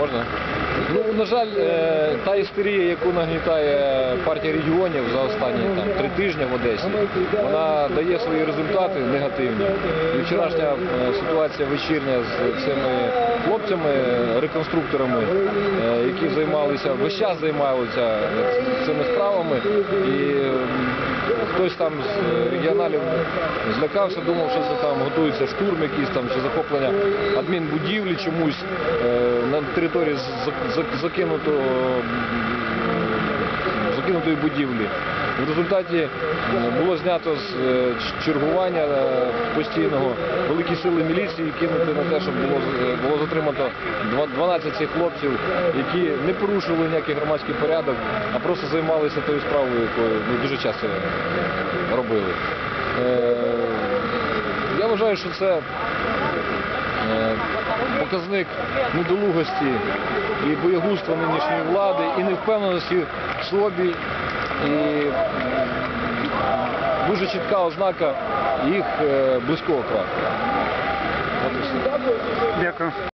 Можна? Ну, на жаль, е, та істерія, яку нагнітає партія регіонів за останні там, три тижні в Одесі, вона дає свої результати негативні. І вчорашня е, ситуація вечірня з цими хлопцями, реконструкторами, е, які займалися, весь час займалися цими справами. І хтось там з регіоналів злякався, думав, що це там готується штурм якийсь там чи захоплення адмінбудівлі чомусь е, на території з- з- закинутої будівлі. В результаті е, було знято з е, чергування е, постійного великі сили міліції кинути на те, щоб було, було затримано 12 цих хлопців, які не порушували ніякий громадський порядок, а просто займалися тою справою, якою ну, дуже часто робили. Я вважаю, що це показник недолугості і боягузтва нинішньої влади, і невпевненості в собі, і дуже чітка ознака їх е, близького все. Дякую.